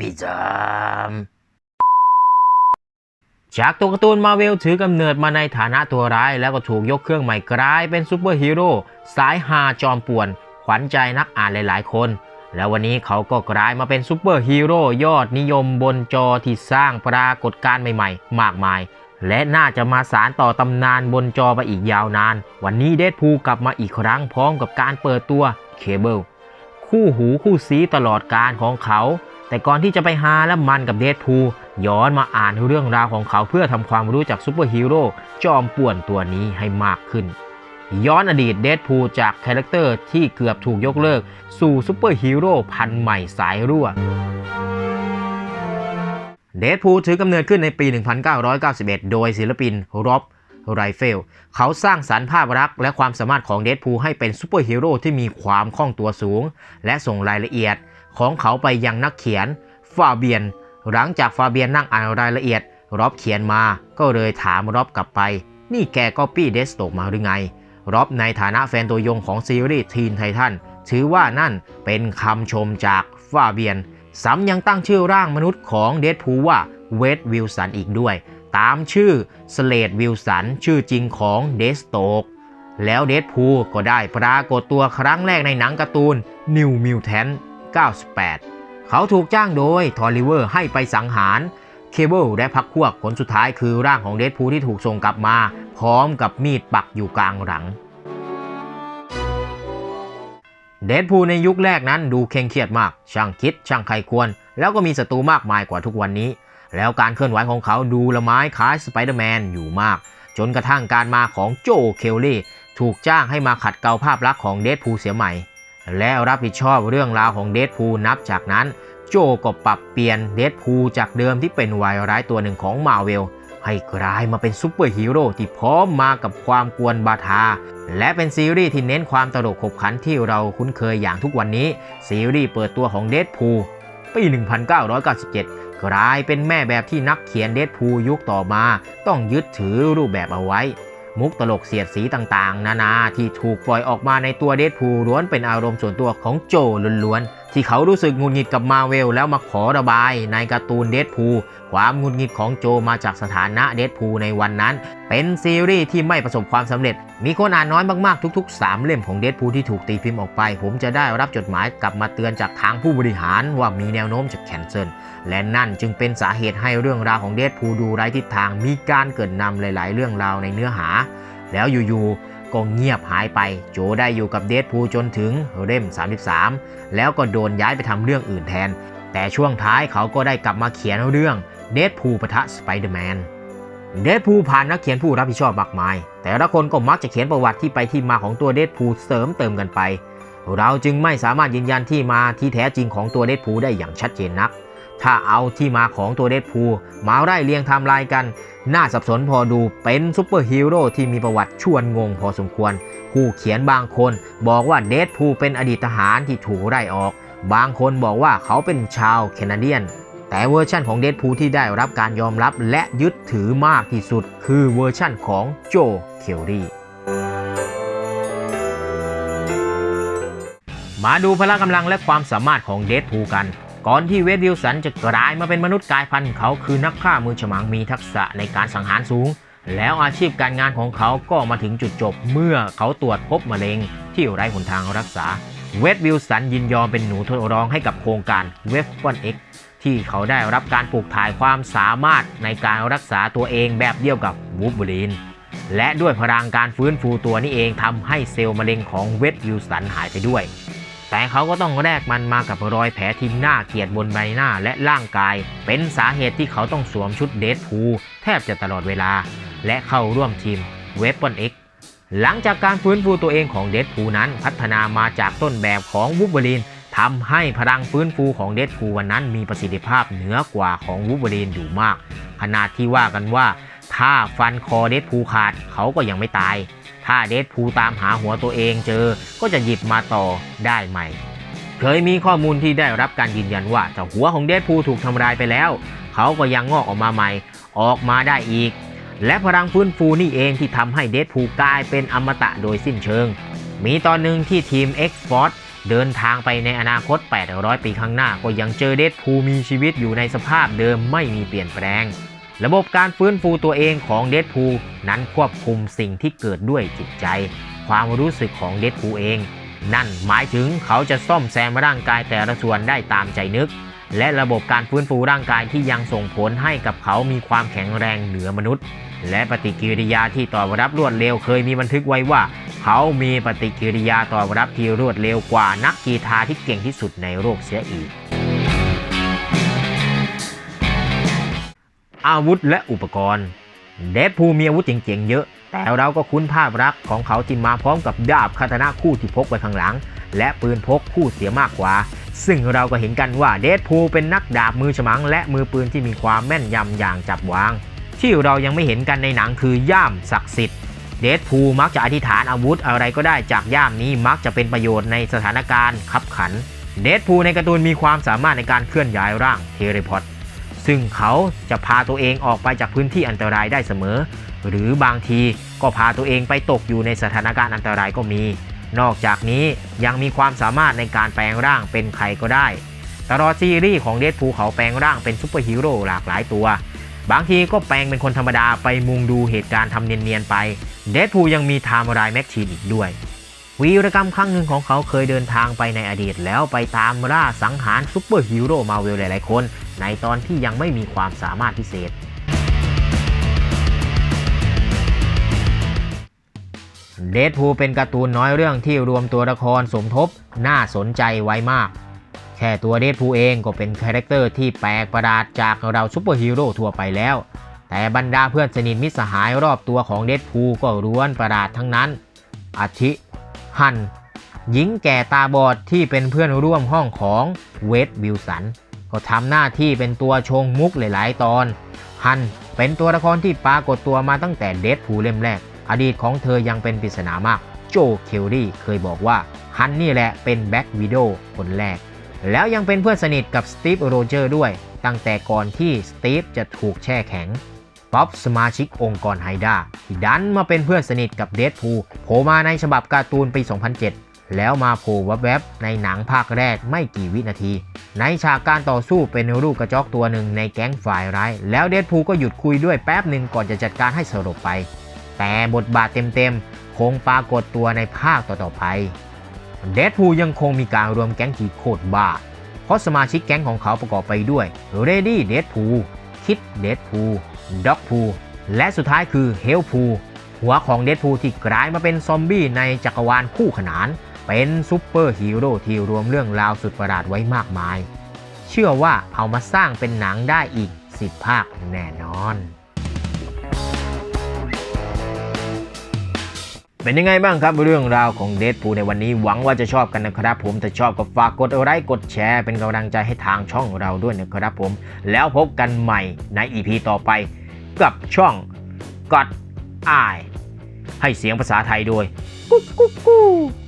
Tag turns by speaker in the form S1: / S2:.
S1: พี่จามจากตัวการ์ตูนมาเวลถือกำเนิดมาในฐานะตัวร้าย แล้วก็ถูกยกเครื่องใหม่กลายเป็นซูเปอร์ฮีโร่สายฮาจอมป่วน ขวัญใจนักอ่านหลาย ๆ คน แล้ววันนี้เขาก็กลายมาเป็นซูเปอร์ฮีโร่ยอดนิยมบนจอที่สร้างปรากฏการณ์ใหม่ ๆ มากมาย และน่าจะมาสารต่อตำนานบนจอไปอีกยาวนาน วันนี้เดดพูกลับมาอีกครั้งพร้อมกับการเปิดตัวเคเบิล คู่หูคู่ซีตลอดการของเขา แต่ก่อนที่จะไปหาและมันกับเดดพูย้อนมาอ่านเรื่องราวของเขาเพื่อทำความรู้จักซูเปอร์ฮีโร่จอมป่วนตัวนี้ให้มากขึ้น ย้อนอดีตเดดพูจากคาแรคเตอร์ที่เกือบถูกยกเลิก สู่ซูเปอร์ฮีโร่พันใหม่สายรั่วเดดพูถือกำเนิดขึ้นในปี 1991 โดยศิลปินร็อบ ไรเฟล เขาสร้างสรรค์ภาพลักษณ์และความสามารถของเดดพูให้เป็นซูเปอร์ฮีโร่ที่มีความคล่องตัวสูง และส่งรายละเอียดของเขาไปยังนักเขียน ฟาเบียน หลังจากฟาเบียนนั่งอ่านรายละเอียดรอบเขียนมา ก็เลยถามรอบกลับไป นี่แกก็ปี้เดสโตกมาหรือไงรอบในฐานะแฟนตัวยงของซีรีส์ทีนไททันถือว่านั่นเป็นคำชมจากฟาเบียนซ้ำยังตั้งชื่อร่างมนุษย์ของเดดพูว่าเวดวิลสันอีกด้วย ตามชื่อสเลดวิลสันชื่อจริงของเดสโตก แล้วเดดพูก็ได้ปรากฏตัวครั้งแรกในหนังการ์ตูน New Mutant 98 เขาถูกจ้างโดยทอริเวอร์ให้ไปสังหารเคเบิลและพักพวกผลสุดท้ายคือร่างของเดดพูที่ถูกส่งกลับมา พร้อมกับมีดปักอยู่กลางหลังเดดพูในยุคแรกนั้นดูเคร่งเครียดมาก ช่างคิด ช่างไขควร แล้วก็มีศัตรูมากมายกว่าทุกวันนี้ แล้วการเคลื่อนไหวของเขาดูละไม้คล้ายสไปเดอร์แมนอยู่มาก จนกระทั่งการมาของโจเคลลี่ถูกจ้างให้มาขัดเกลาภาพลักษณ์ของเดดพูลเสียใหม่ และรับผิดชอบเรื่องราวของเดดพูลนับจากนั้น โจก็ปรับเปลี่ยนเดดพูลจากเดิมที่เป็นวายร้ายตัวหนึ่งของมาเวลให้กลายมาเป็นซูเปอร์ฮีโร่ที่พร้อมมากับความกวนบาทา และเป็นซีรีส์ที่เน้นความตลกขบขันที่เราคุ้นเคยอย่างทุกวันนี้ ซีรีส์เปิดตัวของเดดพูลปี 1997 กลายเป็นแม่แบบที่นักเขียนเดดพูยุคต่อมาต้องยึดถือรูปแบบเอาไว้ มุกตลกเสียดสีต่างๆ นานาที่ถูกปล่อยออกมาในตัวเดดพูลล้วนเป็นอารมณ์ส่วนตัวของโจล้วนๆ ที่เขารู้สึกหงุดหงิดกับมาเวลแล้วมาขอระบายในการ์ตูนเดดพูลความหงุดหงิดของโจมาจากสถานะเดดพูลในวันนั้น เป็นซีรีส์ที่ไม่ประสบความสำเร็จ มีคนอ่านน้อยมากๆ ทุก ๆ 3 เล่มของเดดพูลที่ถูกตีพิมพ์ออกไป ผมจะได้รับจดหมายกลับมาเตือนจากทางผู้บริหารว่ามีแนวโน้มจะแคนเซิลและนั่นจึงเป็นสาเหตุให้เรื่องราวของเดดพูลดูไร้ทิศทางมีการเกิดนำหลาย ๆ เรื่องราวในเนื้อหา แล้วอยู่ๆ ก็เงียบหายไป โจได้อยู่กับเดดพูจนถึงเล่ม 33 แล้วก็โดนย้ายไปทำเรื่องอื่นแทน แต่ช่วงท้ายเขาก็ได้กลับมาเขียนเรื่องเดดพูปะทะสไปเดอร์แมนเดดพูผ่านนักเขียนผู้รับผิดชอบมากมาย แต่ละคนก็มักจะเขียนประวัติที่ไปที่มาของตัวเดดพูเสริมเติมกันไป เราจึงไม่สามารถยืนยันที่มาที่แท้จริงของตัวเดดพูได้อย่างชัดเจนนัก ถ้าเอาที่มาของตัวเดดพูมาไล่เรียงไทม์ไลน์กัน น่าสับสนพอดูเป็นซูเปอร์ฮีโร่ที่มีประวัติชวนงงพอสมควร ผู้เขียนบางคนบอกว่าเดดพูเป็นอดีตทหารที่ถูกไล่ออก บางคนบอกว่าเขาเป็นชาวแคนาเดียน แต่เวอร์ชั่นของเดดพูที่ได้รับการยอมรับและยึดถือมากที่สุด คือเวอร์ชั่นของโจเคลรีมาดูพละกำลังและความสามารถของเดดพูกัน ก่อนที่เวดวิลสันจะกลายมาเป็นมนุษย์กายพันธุ์เขาคือนักฆ่ามือฉมังมีทักษะในการสังหารสูง แล้วอาชีพการงานของเขาก็มาถึงจุดจบเมื่อเขาตรวจพบมะเร็งที่ไร้หนทางรักษา เวดวิลสันยินยอมเป็นหนูทดลองให้กับโครงการเวฟฟอนเอ็กที่เขาได้รับการปลูกถ่ายความสามารถในการรักษาตัวเองแบบเดียวกับวูบูลีนและด้วยพลังการฟื้นฟูตัวนี้เองทำให้เซลล์มะเร็งของเวดวิลสันหายไปด้วย แต่เขาก็ต้องแลกมันมากับรอยแผลที่น่าเกลียดบนใบหน้าและร่างกาย เป็นสาเหตุที่เขาต้องสวมชุดเดดพูแทบจะตลอดเวลา และเข้าร่วมทีมเวปอนเอ็กหลังจากการฟื้นฟูตัวเองของเดดพูนั้นพัฒนามาจากต้นแบบของวูบเบอรีนทำให้พลังฟื้นฟูของเดดพูวันนั้นมีประสิทธิภาพเหนือกว่าของวูบเบอรีนอยู่มาก ขนาดที่ว่ากันว่าถ้าฟันคอเดดพูขาดเขาก็ยังไม่ตาย ถ้าเดดพูตามหาหัวตัวเองเจอก็จะหยิบมาต่อได้ใหม่ เคยมีข้อมูลที่ได้รับการยืนยันว่าเจ้าหัวของเดดพูถูกทำลายไปแล้ว เขาก็ยังงอกออกมาใหม่ ออกมาได้อีก และพลังฟื้นฟูนี่เองที่ทำให้เดดพูกลายเป็นอมตะโดยสิ้นเชิง มีตอนหนึ่งที่ทีม X-Force เดินทางไปในอนาคต 800 ปีข้างหน้า ก็ยังเจอเดดพูมีชีวิตอยู่ในสภาพเดิมไม่มีเปลี่ยนแปลง ระบบการฟื้นฟูตัวเองของเดดพูนั้นควบคุมสิ่งที่เกิดด้วยจิตใจ ความรู้สึกของเดดพูเอง นั่นหมายถึงเขาจะซ่อมแซมร่างกายแต่ละส่วนได้ตามใจนึก และระบบการฟื้นฟูร่างกายที่ยังส่งผลให้กับเขามีความแข็งแรงเหนือมนุษย์ และปฏิกิริยาที่ตอบรับรวดเร็วเคยมีบันทึกไว้ว่า เขามีปฏิกิริยาตอบรับที่รวดเร็วกว่านักกีฬาที่เก่งที่สุดในโลกเสียอีก อาวุธและอุปกรณ์ เดดพูลมีอาวุธเจ๋งๆเยอะ แต่เราก็คุ้นภาพลักของเขาที่มาพร้อมกับดาบคาตานะคู่ที่พกไว้ข้างหลัง และปืนพกคู่เสียมากกว่า ซึ่งเราก็เห็นกันว่าเดดพูลเป็นนักดาบมือฉมัง และมือปืนที่มีความแม่นยำอย่างจับวาง ที่เรายังไม่เห็นกันในหนังคือย่ามศักดิ์สิทธิ์เดดพูลมักจะอธิษฐานอาวุธอะไรก็ได้จากย่ามนี้มักจะเป็นประโยชน์ในสถานการณ์ขับขัน เดดพูลในการ์ตูนมีความสามารถในการเคลื่อนย้ายร่างเทเลพอร์ต ซึ่งเขาจะพาตัวเองออกไปจากพื้นที่อันตรายได้เสมอ หรือบางทีก็พาตัวเองไปตกอยู่ในสถานการณ์อันตรายก็มี นอกจากนี้ยังมีความสามารถในการแปลงร่างเป็นใครก็ได้ ตลอดซีรีส์ของเดดพูเขาแปลงร่างเป็นซูเปอร์ฮีโร่หลากหลายตัว บางทีก็แปลงเป็นคนธรรมดาไปมุงดูเหตุการณ์ทำเนียนๆไป เดดพูยังมีไทม์ไรแม็กชีนอีกด้วยวีรกรรมครั้งหนึ่งของเขาเคยเดินทางไปในอดีตแล้วไปตามล่าสังหารซูเปอร์ฮีโร่มาเวลหลายๆคน ในตอนที่ยังไม่มีความสามารถพิเศษ เดดพูเป็นการ์ตูนน้อยเรื่องที่รวมตัวละครสมทบน่าสนใจไว้มาก แค่ตัวเดดพูเองก็เป็นคาแรคเตอร์ที่แปลกประหลาดจากเราซูเปอร์ฮีโร่ทั่วไปแล้ว แต่บรรดาเพื่อนสนิทมิตรสหายรอบตัวของเดดพูก็ร้วนประหลาดทั้งนั้น อาทิ ฮันหญิงแก่ตาบอดที่เป็นเพื่อนร่วมห้องของเวดวิลสัน ก็ทำหน้าที่เป็นตัวชงมุกหลาย ๆ ตอน ฮันเป็นตัวละครที่ปรากฏตัวมาตั้งแต่เดดพูเล่มแรก อดีตของเธอยังเป็นปริศนามาก โจเคลลี่เคยบอกว่าฮันนี่แหละเป็นแบ็กวิดโอคนแรก แล้วยังเป็นเพื่อนสนิทกับสตีฟโรเจอร์ด้วย ตั้งแต่ก่อนที่สตีฟจะถูกแช่แข็งป๊อปสมาชิกองค์กรไฮด้าที่ดันมาเป็นเพื่อนสนิทกับเดดพูโผล่มาในฉบับการ์ตูนปี 2007 แล้วมาโผล่แวบๆในหนังภาคแรกไม่กี่วินาที ในฉากการต่อสู้เป็นลูกกระจอกตัวหนึ่งในแก๊งฝ่ายร้าย แล้วเดดพูก็หยุดคุยด้วยแป๊บหนึ่งก่อนจะจัดการให้สลบไป แต่บทบาทเต็มๆ คงปรากฏตัวในภาคต่อๆไป เดดพูยังคงมีการรวมแก๊งที่โคตรบ้า เพราะสมาชิกแก๊งของเขาประกอบไปด้วยเรดดี้เดดพูคิดเดดพูด็อกพูและสุดท้ายคือเฮลพูหัวของเดดพูที่กลายมาเป็นซอมบี้ในจักรวาลคู่ขนาน เป็นซูเปอร์ฮีโร่ที่รวมเรื่องราวสุดประหลาดไว้มากมาย เชื่อว่าเอามาสร้างเป็นหนังได้อีก 10 ภาคแน่นอน เป็นยังไงบ้างครับเรื่องราวของเด p พูในวันนี้หวังว่าจะชอบกันนะครับผมถ้าชอบก็ฝากกดไลค์กดแชร์เป็นกำลังใจให้ทางช่องเราด้วยนะครับผม แล้วพบกันใหม่ใน EP ต่อไปกับช่องกัดอายให้เสียงภาษาไทยโดยกุ๊กกุ๊กกุ๊ก